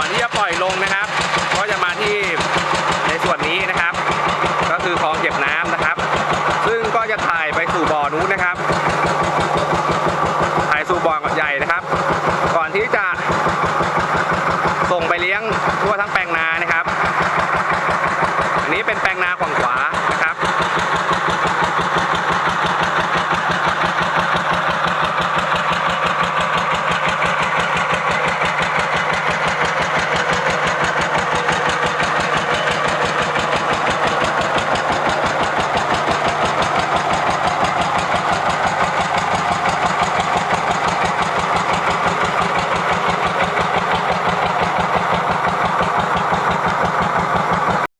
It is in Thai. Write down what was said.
่อนที่จะปล่อยลงนะครับ ก็จะมาที่ในส่วนนี้นะครับ ก็คือคลองเก็บน้ำนะครับ ซึ่งก็จะถ่ายไปสู่บ่อนู้นนะครับ ถ่ายสู่บ่อใหญ่นะครับ ก่อนที่จะส่งไปเลี้ยงทั่วทั้งแปลงนานะครับ อันนี้เป็นแปลงนาฝั่งขวา